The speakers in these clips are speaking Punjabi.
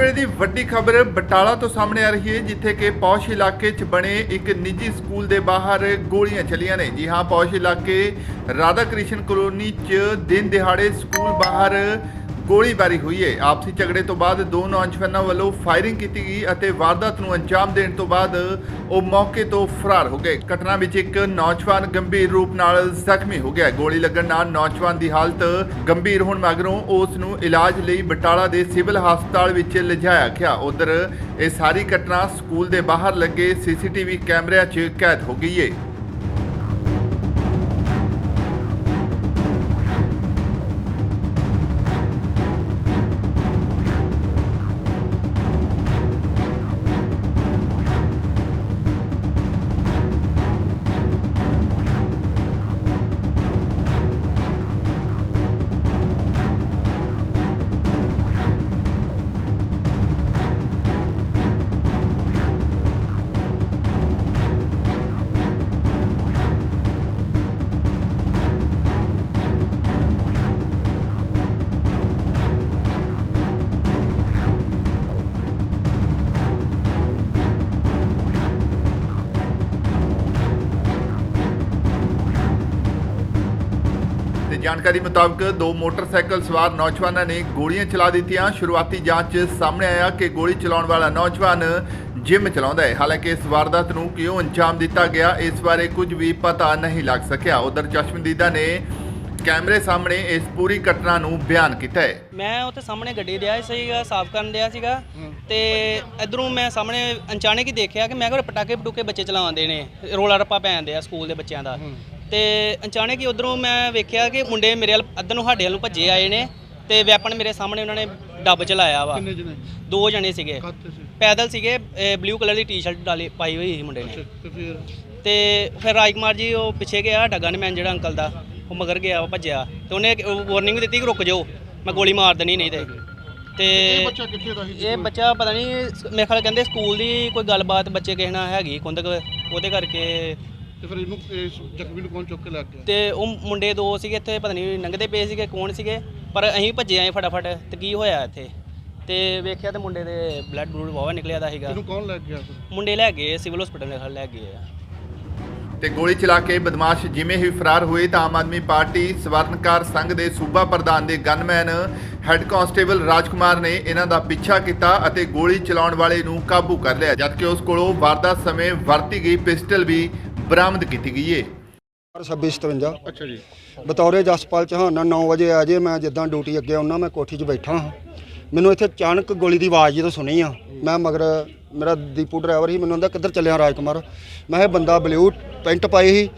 ਵੇਲੇ ਦੀ ਵੱਡੀ ਖਬਰ ਬਟਾਲਾ ਤੋਂ ਸਾਹਮਣੇ ਆ ਰਹੀ ਹੈ, ਜਿੱਥੇ ਕਿ ਪੌਸ਼ ਇਲਾਕੇ 'ਚ ਬਣੇ ਇੱਕ ਨਿੱਜੀ ਸਕੂਲ ਦੇ ਬਾਹਰ ਗੋਲੀਆਂ ਚੱਲੀਆਂ ਨੇ। ਜੀ ਹਾਂ, ਪੌਸ਼ ਇਲਾਕੇ ਰਾਧਾ ਕ੍ਰਿਸ਼ਨ ਕਲੋਨੀ 'ਚ ਦਿਨ ਦਿਹਾੜੇ ਸਕੂਲ ਬਾਹਰ ਗੋਲੀਬਾਰੀ ਹੋਈ ਹੈ। ਆਪਸੀ ਝਗੜੇ ਤੋਂ ਬਾਅਦ ਦੋ ਨੌਜਵਾਨਾਂ ਵੱਲੋਂ ਫਾਇਰਿੰਗ ਕੀਤੀ ਗਈ ਅਤੇ ਵਾਰਦਾਤ ਨੂੰ ਅੰਜਾਮ ਦੇਣ ਤੋਂ ਬਾਅਦ ਉਹ ਮੌਕੇ ਤੋਂ ਫਰਾਰ ਹੋ ਗਏ। ਘਟਨਾ ਵਿੱਚ ਇੱਕ ਨੌਜਵਾਨ ਗੰਭੀਰ ਰੂਪ ਨਾਲ ਜ਼ਖਮੀ ਹੋ ਗਿਆ। ਗੋਲੀ ਲੱਗਣ ਨਾਲ ਨੌਜਵਾਨ ਦੀ ਹਾਲਤ ਗੰਭੀਰ ਹੋਣ ਮਗਰੋਂ ਉਸ ਨੂੰ ਇਲਾਜ ਲਈ ਬਟਾਲਾ ਦੇ ਸਿਵਲ ਹਸਪਤਾਲ ਵਿੱਚ ਲਿਜਾਇਆ ਗਿਆ। ਉਧਰ ਇਹ ਸਾਰੀ ਘਟਨਾ ਸਕੂਲ ਦੇ ਬਾਹਰ ਲੱਗੇ ਸੀਸੀਟੀਵੀ ਕੈਮਰਿਆਂ 'ਚ ਕੈਦ ਹੋ ਗਈ ਹੈ ਜਾਣਕਾਰੀ ਮੁਤਾਬਕ ਦੋ ਮੋਟਰਸਾਈਕਲ ਸਵਾਰ ਨੌਜਵਾਨਾਂ ਨੇ ਗੋਲੀਆਂ ਚਲਾ ਦਿੱਤੀਆਂ। ਸ਼ੁਰੂਆਤੀ ਜਾਂਚ 'ਚ ਸਾਹਮਣੇ ਆਇਆ ਕਿ ਗੋਲੀ ਚਲਾਉਣ ਵਾਲਾ ਨੌਜਵਾਨ ਜਿਮ ਚਲਾਉਂਦਾ ਹੈ। ਹਾਲਾਂਕਿ ਇਸ ਵਾਰਦਾਤ ਨੂੰ ਕਿਉਂ ਅੰਜਾਮ ਦਿੱਤਾ ਗਿਆ ਇਸ ਬਾਰੇ ਕੁਝ ਵੀ ਪਤਾ ਨਹੀਂ ਲੱਗ ਸਕਿਆ। ਉਧਰ ਚਸ਼ਮਦੀਦਾ ਨੇ ਕੈਮਰੇ ਸਾਹਮਣੇ ਇਸ ਪੂਰੀ ਘਟਨਾ ਨੂੰ ਬਿਆਨ ਕੀਤਾ ਹੈ। ਮੈਂ ਉੱਥੇ ਸਾਹਮਣੇ ਗੱਡੀ ਡਿਆ ਸੀਗਾ ਸਾਫ਼ ਕਰਨ ਡਿਆ ਸੀਗਾ। ਤੇ ਇਧਰੋਂ ਮੈਂ ਸਾਹਮਣੇ ਅਚਾਨਕ ਹੀ ਦੇਖਿਆ ਕਿ ਮੈਂ ਕਿਹਾ ਪਟਾਕੇ ਪਟੂਕੇ ਬੱਚੇ ਚਲਾਉਂਦੇ ਨੇ ਰੋਲਾ ਰੱਪਾ ਪੈਂਦੇ ਆ ਸਕੂਲ ਦੇ ਬੱਚਿਆਂ ਦਾ। ਤੇ ਅਚਾਨਕ ਹੀ ਉਧਰੋਂ ਮੈਂ ਵੇਖਿਆ ਕਿ ਮੁੰਡੇ ਮੇਰੇ ਵੱਲ ਅੱਧ ਨੂੰ ਸਾਡੇ ਵੱਲ ਨੂੰ ਭੱਜੇ ਆਏ ਨੇ ਤੇ ਵੈਪਨ ਮੇਰੇ ਸਾਹਮਣੇ ਉਹਨਾਂ ਨੇ ਡੱਬ ਚਲਾਇਆ ਵਾ। ਕਿੰਨੇ ਜਣੇ? ਦੋ ਜਣੇ ਸੀਗੇ। ਪੈਦਲ ਸੀਗੇ ਬਲੂ ਕਲਰ ਦੀ ਟੀ-ਸ਼ਰਟ ਡਾਲੀ ਪਾਈ ਹੋਈ ਸੀ ਮੁੰਡੇ ਨੇ। ਤੇ ਫਿਰ? ਤੇ ਫਿਰ ਰਾਜਕੁਮਾਰ ਜੀ ਉਹ ਪਿੱਛੇ ਗਿਆ ਸਾਡਾ ਗਨਮੈਨ ਜਿਹੜਾ ਅੰਕਲ ਦਾ ਉਹ ਮਗਰ ਗਿਆ ਭੱਜਿਆ। ਤੇ ਉਹਨੇ ਵਾਰਨਿੰਗ ਦਿੱਤੀ ਕਿ ਰੁਕ ਜਾਓ ਮੈਂ ਗੋਲੀ ਮਾਰ ਦੇਣੀ ਨਹੀਂ ਤੇ। ਇਹ ਤੇ ਬੱਚਾ ਕਿੱਥੇ ਦਾ ਸੀ ਇਹ ਬੱਚਾ ਪਤਾ ਨਹੀਂ ਮੇਰੇ ਖਿਆਲ ਕਹਿੰਦੇ ਸਕੂਲ ਦੀ ਕੋਈ ਗੱਲਬਾਤ ਬੱਚੇ ਕਿਸੇ ਨਾਲ ਹੈਗੀ ਕੁੰਦਕ ਉਹਦੇ ਕਰਕੇ ਤੇ ਫਿਰ ਇਹਨੂੰ ਇਸ ਜ਼ਖਮੀ ਨੂੰ ਕੌਣ ਚੁੱਕ ਕੇ ਲੈ ਗਿਆ ਤੇ ਉਹ ਮੁੰਡੇ ਦੋ ਸੀਗੇ ਇੱਥੇ ਪਤਾ ਨਹੀਂ ਲੰਘਦੇ ਪਏ ਸੀਗੇ ਕੌਣ ਸੀਗੇ ਪਰ ਅਸੀਂ ਭੱਜੇ ਆਏ ਫਟਾਫਟ ਤੇ ਕੀ ਹੋਇਆ ਇੱਥੇ? ਤੇ ਵੇਖਿਆ ਤੇ ਮੁੰਡੇ ਦੇ ਬਲੱਡ ਬਲੂਡ ਵਾਵਾ ਨਿਕਲਿਆ ਦਾ ਸੀਗਾ। ਇਹਨੂੰ ਕੌਣ ਲੈ ਗਿਆ ਫਿਰ? ਮੁੰਡੇ ਲੈ ਗਏ ਸਿਵਲ ਹਸਪੀਟਲ ਦੇ ਲੈ ਗਏ ਆ। ਤੇ ਗੋਲੀ ਚਲਾ ਕੇ ਬਦਮਾਸ਼ ਜਿਵੇਂ ਹੀ ਫਰਾਰ ਹੋਏ ਤਾਂ ਆਮ ਆਦਮੀ ਪਾਰਟੀ ਸਵਰਨਕਾਰ ਸੰਘ ਦੇ ਸੂਬਾ ਪ੍ਰਧਾਨ ਦੇ ਗਨਮੈਨ ਹੈੱਡ ਕਾਂਸਟੇਬਲ ਰਾਜਕੁਮਾਰ ਨੇ ਇਹਨਾਂ ਦਾ ਪਿੱਛਾ ਕੀਤਾ ਅਤੇ ਗੋਲੀ ਚਲਾਉਣ ਵਾਲੇ ਨੂੰ ਕਾਬੂ ਕਰ ਲਿਆ ਜਦਕਿ ਉਸ ਕੋਲੋਂ ਵਾਰਦਾਤ ਸਮੇਂ ਵਰਤੀ ਗਈ ਪਿਸਟਲ ਵੀ ਬਰਾਮਦ ਕੀਤੀ ਗਈ ਹੈ 2657 ਅੱਛਾ ਜੀ। ਬਤੌਰੇ ਜਸਪਾਲ ਚੌਹਾਨ 9 ਵਜੇ ਆ ਜੇ ਮੈਂ ਜਿੱਦਾਂ ਡਿਊਟੀ ਅੱਗੇ ਆਉਣਾ ਮੈਂ ਕੋਠੀ 'ਚ ਬੈਠਾ ਹਾਂ। ਮੈਨੂੰ ਇੱਥੇ ਅਚਾਨਕ ਗੋਲੀ ਦੀ ਆਵਾਜ਼ ਜਦੋਂ ਸੁਣੀ ਆ ਮੈਂ ਮਗਰ ਮੇਰਾ ਦੀਪੂ ਡਰਾਈਵਰ ਸੀ ਮੈਨੂੰ ਕਹਿੰਦਾ ਕਿੱਧਰ ਚੱਲਿਆ ਰਾਜਕੁਮਾਰ? ਮੈਂ ਇਹ ਬੰਦਾ ਬਲੂ ਪੈਂਟ ਪਾਈ ਸੀ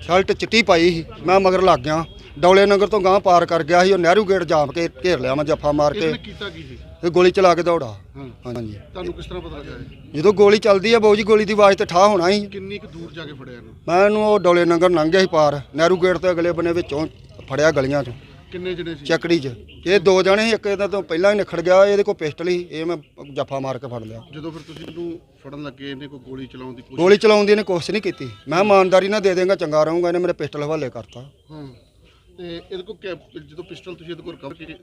ਸ਼ਰਟ ਚਿੱਟੀ ਪਾਈ ਸੀ। ਮੈਂ ਮਗਰ ਲੱਗ ਗਿਆ। ਡੌਲੇ ਨਗਰ ਤੋਂ ਗਾਂ ਪਾਰ ਕਰ ਗਿਆ ਸੀ ਉਹ ਨਹਿਰੂ ਗੇਟ ਜਾਮ ਕੇ ਘੇਰ ਲਿਆ ਮੈਂ ਜੱਫਾ ਮਾਰ ਕੇ। ਕੀਤਾ ਕੀ ਸੀ? ਇਹ ਗੋਲੀ ਚਲਾ ਕੇ ਦੌੜਾ। ਹਾਂ। ਹਾਂਜੀ। ਤੁਹਾਨੂੰ ਕਿਸ ਤਰ੍ਹਾਂ ਪਤਾ ਲੱਗਾ ਇਹ? ਜਦੋਂ ਗੋਲੀ ਚੱਲਦੀ ਆ ਬਾਊ ਜੀ ਗੋਲੀ ਦੀ ਆਵਾਜ਼ ਤੇ ਠਾ ਹੋਣਾ ਸੀ। ਕਿੰਨੀ ਕੁ ਦੂਰ ਜਾ ਕੇ ਫੜਿਆ ਇਹਨੂੰ? ਮੈਂ ਇਹਨੂੰ ਉਹ ਡੌਲੇ ਨਗਰ ਲੰਘ ਗਿਆ ਸੀ ਪਾਰ। ਨਹਿਰੂ ਗੇਟ ਤੋਂ ਅਗਲੇ ਬੰਨੇ ਵਿੱਚੋਂ ਫੜਿਆ ਗਲੀਆਂ 'ਚੋਂ। ਕਿੰਨੇ ਜਣੇ ਸੀ? ਚੱਕੜੀ 'ਚ। ਇਹ ਦੋ ਜਣੇ ਸੀ ਇੱਕ ਇਹਦਾ ਤੋਂ ਪਹਿਲਾਂ ਹੀ ਨਿਖੜ ਗਿਆ ਇਹਦੇ ਕੋਲ ਪਿਸਟਲ ਸੀ ਇਹ ਮੈਂ ਜੱਫਾ ਮਾਰ ਕੇ ਫੜ ਲਿਆ। ਜਦੋਂ ਫਿਰ ਤੁਸੀਂ ਇਹਨੂੰ ਫੜਨ ਲੱਗੇ ਇਹਨੇ ਕੋਈ ਗੋਲੀ ਚਲਾਉਣ ਦੀ ਕੋਸ਼ਿਸ਼ ਗੋਲੀ ਚਲਾਉਣ ਦੀ ਇਹਨੇ ਕੋਸ਼ਿਸ਼ ਨਹੀਂ ਕੀਤੀ। ਮੈਂ ਇਮਾਨਦਾਰੀ ਨਾਲ ਦੇ ਦੇਂਗਾ ਚੰਗਾ ਰਹੂੰਗਾ ਇਹਨੇ ਮੇਰੇ ਪਿਸਟਲ ਹਵਾਲੇ ਕਰਤਾ। ਹਾਂ। ਤੇ ਇਹਦੇ ਕੋਲ ਕੈ- ਜਦੋਂ ਪਿਸਟਲ ਤੁਸੀਂ ਇਹਦੇ ਕੋਲ ਰਿਕਵਰ ਕੀਤੀ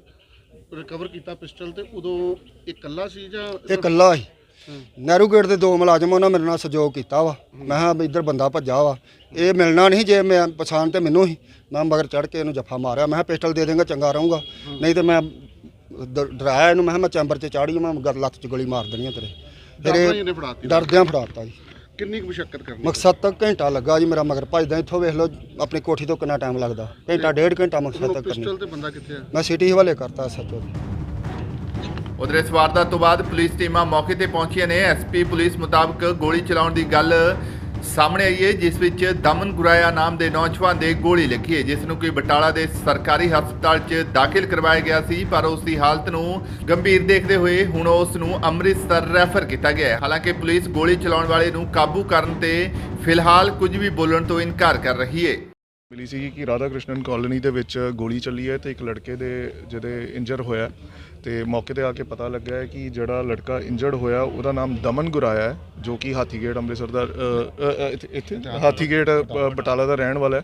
ਰਿਕਵਰ ਕੀਤਾ ਪਿਸਟਲ ਤੇ ਉਦੋਂ ਇਹ ਇਕੱਲਾ ਸੀ ਜਾਂ ਇਹ ਇਕੱਲਾ ਸੀ। ਹਾਂ। ਨਹਿਰੂ ਗੇਟ ਦੇ ਦੋ ਮੁਲਾਜ਼ਮ ਉਹਨਾਂ ਮੇਰੇ ਨਾਲ ਸਹਿਯੋਗ ਕੀਤਾ ਵਾ। ਮੈਂ ਕਿਹਾ ਵੀ ਇੱਧਰ ਬੰਦਾ ਭੱਜਾ ਵਾ। ਇਹ ਮਿਲਣਾ ਨਹੀਂ ਜੇ ਮੈਂ ਪਛਾਣ ਤੇ ਮੈਨੂੰ ਹੀ। ਮੈਂ ਮਗਰ ਚੜ ਕੇ ਇਹਨੂੰ ਜੱਫਾ ਮਾਰਿਆ। ਮੈਂ ਕਿਹਾ ਪਿਸਟਲ ਦੇ ਦੇਂਗਾ ਚੰਗਾ ਰਹੂੰਗਾ। ਨਹੀਂ ਤੇ ਮੈਂ ਡ- ਡਰਾਇਆ ਇਹਨੂੰ। ਮੈਂ ਕਿਹਾ ਮੈਂ ਚੈਂਬਰ 'ਚ ਚਾੜੀ ਮੈਂ ਗਰ ਲੱਤ 'ਚ ਗੋਲੀ ਮਾਰ ਦੇਣੀ ਆ ਤੇਰੇ। ਫਿਰ ਡਰਦਾ ਹੀ ਇਹ ਡਰਦਿਆਂ ਫੜਾਤਾ ਜੀ। ਕਿੰਨੀ ਕੁ ਮੁਸ਼ਕਲ ਕਰਨੀ ਮਕਸਦ ਤੱਕ ਘੰਟਾ ਲੱਗਾ ਜੀ ਮੇਰਾ ਮਗਰ ਭੱਜਦਾ ਇੱਥੋਂ ਵੇਖ ਲਓ ਆਪਣੀ ਕੋਠੀ ਤੋਂ ਕਿੰਨਾ ਟਾਈਮ ਲੱਗਦਾ। ਘੰਟਾ ਡੇਢ ਘੰਟਾ ਮਕਸਦ ਤੱਕ ਕਰਨੀ। ਪਿਸਟਲ ਤੇ ਬੰਦਾ ਕਿੱਥੇ ਆ? ਮੈਂ ਸਿਟੀ ਹਵਾਲੇ ਕਰਤਾ ਸੱਚੋ ਉਧਰ ਇਸ ਵਾਰਦਾਤ ਤੋਂ ਬਾਅਦ ਪੁਲਿਸ ਟੀਮਾਂ ਮੌਕੇ ਤੇ ਪਹੁੰਚੀਆਂ ਨੇ। ਐਸਪੀ ਪੁਲਿਸ ਮੁਤਾਬਕ ਗੋਲੀ ਚਲਾਉਣ ਦੀ ਗੱਲ ਸਾਹਮਣੇ ਆਈ ਹੈ, ਜਿਸ ਵਿੱਚ ਦਮਨ ਗੁਰਾਇਆ ਨਾਮ ਦੇ ਨੌਜਵਾਨ ਦੇ ਗੋਲੀ ਲੱਗੀ ਹੈ, ਜਿਸ ਨੂੰ ਕੋਈ ਬਟਾਲਾ ਦੇ ਸਰਕਾਰੀ ਹਸਪਤਾਲ 'ਚ ਦਾਖਲ ਕਰਵਾਇਆ ਗਿਆ ਸੀ, ਪਰ ਉਸ ਦੀ ਹਾਲਤ ਨੂੰ ਗੰਭੀਰ ਦੇਖਦੇ ਹੋਏ ਹੁਣ ਉਸ ਨੂੰ ਅੰਮ੍ਰਿਤਸਰ ਰੈਫਰ ਕੀਤਾ ਗਿਆ ਹੈ। ਹਾਲਾਂਕਿ ਪੁਲਿਸ ਗੋਲੀ ਚਲਾਉਣ ਵਾਲੇ ਨੂੰ ਕਾਬੂ ਕਰਨ ਤੇ ਫਿਲਹਾਲ ਕੁਝ ਵੀ ਬੋਲਣ ਤੋਂ ਇਨਕਾਰ ਕਰ ਰਹੀ ਹੈ। ਮਿਲੀ ਸੀ ਕਿ ਰਾਧਾ ਕ੍ਰਿਸ਼ਨਨ ਕਾਲੋਨੀ ਦੇ ਵਿੱਚ ਗੋਲੀ ਚੱਲੀ ਹੈ ਤੇ ਇੱਕ ਲੜਕੇ ਦੇ ਜਿਹਦੇ ਇੰਜਰ ਹੋਇਆ ਤੇ ਮੌਕੇ ਤੇ ਆ ਕੇ ਪਤਾ ਲੱਗਾ ਹੈ ਕਿ ਜਿਹੜਾ ਲੜਕਾ ਇੰਜਰਡ ਹੋਇਆ ਉਹਦਾ ਨਾਮ ਦਮਨ ਗੁਰਾਇਆ ਹੈ ਜੋ ਕਿ ਹਾਥੀਗੇਟ ਅੰਮ੍ਰਿਤਸਰ ਦਾ ਇੱਥੇ- ਇੱਥੇ ਹਾਥੀਗੇਟ ਬਟਾਲਾ ਦਾ ਰਹਿਣ ਵਾਲਾ ਹੈ।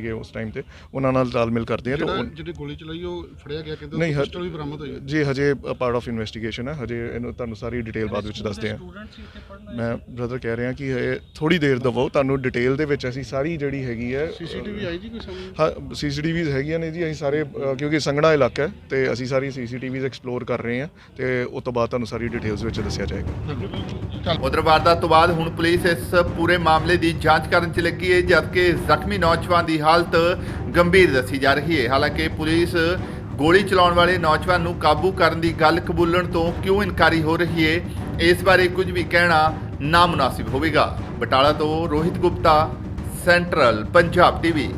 ਸੀਗੇ ਉਸ ਟਾਈਮ ਤੇ ਉਹਨਾਂ ਨਾਲ ਤਾਲਮੇਲ ਕਰਦੇ ਹਾਂ ਤੇ ਜਿਹੜਾ ਉਹ- ਜਿਹੜੀ ਗੋਲੀ ਚਲਾਈ ਉਹ ਫੜਿਆ ਗਿਆ ਕਹਿੰਦੇ ਨਹੀਂ, ਹ- ਪਿਸਟਲ ਵੀ ਬਰਾਮਦ ਹੋਈ ਹੈ। ਜੀ ਹਜੇ ਪਾਰਟ ਆਫ ਇਨਵੈਸਟੀਗੇਸ਼ਨ ਹੈ ਹਜੇ ਇਹਨੂੰ ਤੁਹਾਨੂੰ ਸਾਰੀ ਡਿਟੇਲ ਬਾਅਦ ਵਿੱਚ ਦੱਸਦੇ ਹਾਂ। ਮੈਂ ਬ੍ਰਦਰ ਕਹਿ ਰਿਹਾ ਕਿ ਇਹ ਥੋੜੀ ਦੇਰ ਦਵੋ ਤੁਹਾਨੂੰ ਡਿਟੇਲ ਦੇ ਵਿੱਚ ਅਸੀਂ ਸਾਰੀ ਜਿਹੜੀ ਹੈਗੀ ਹੈ ਸੀਸੀਟੀਵੀ ਆਈ ਜੀ ਕੋਈ ਸਾਹਮਣੇ? ਹਾਂ ਸੀਸੀਟੀਵੀਜ਼ ਹੈਗੀਆਂ ਨੇ ਜੀ ਅਸੀਂ ਸਾਰੇ ਅ, ਕਿਉਂਕਿ ਸੰਘਣਾ ਇਲਾਕਾ ਹੈ ਤੇ ਅਸੀਂ ਸਾਰੀ ਸੀਸੀਟੀਵੀਜ਼ ਐਕਸਪਲੋਰ ਕਰ ਰਹੇ ਹਾਂ ਤੇ ਉਸ ਤੋਂ ਬਾਅਦ ਤੁਹਾਨੂੰ ਸਾਰੀ ਡਿਟੇਲਸ ਵਿੱਚ ਦੱਸਿਆ ਜਾਏਗਾ। ਉਧਰ ਵਾਰਦਾਤ ਤੋਂ ਬਾਅਦ ਹੁਣ ਪੁਲਿਸ ਇਸ ਪੂਰੇ ਮਾਮਲੇ ਦੀ ਜਾਂਚ ਕਰਨ 'ਚ ਲੱਗੀ ਹੈ ਜਦਕਿ ਜ਼ਖਮੀ ਨੌਜਵਾਨ ਦੀ ਹਾਲਤ ਗੰਭੀਰ ਦੱਸੀ ਜਾ ਰਹੀ ਹੈ। ਹਾਲਾਂਕਿ ਪੁਲਿਸ ਗੋਲੀ ਚਲਾਉਣ ਵਾਲੇ ਨੌਜਵਾਨ ਨੂੰ ਕਾਬੂ ਕਰਨ ਦੀ ਗੱਲ ਕਬੂਲਣ ਤੋਂ ਕਿਉਂ ਇਨਕਾਰੀ ਹੋ ਰਹੀ ਹੈ, ਇਸ ਬਾਰੇ ਕੁਝ ਵੀ ਕਹਿਣਾ ਨਾਮੁਨਾਸਿਬ ਹੋਵੇਗਾ। ਬਟਾਲਾ ਤੋਂ ਰੋਹਿਤ ਗੁਪਤਾ, ਸੈਂਟਰਲ ਪੰਜਾਬ ਟੀਵੀ।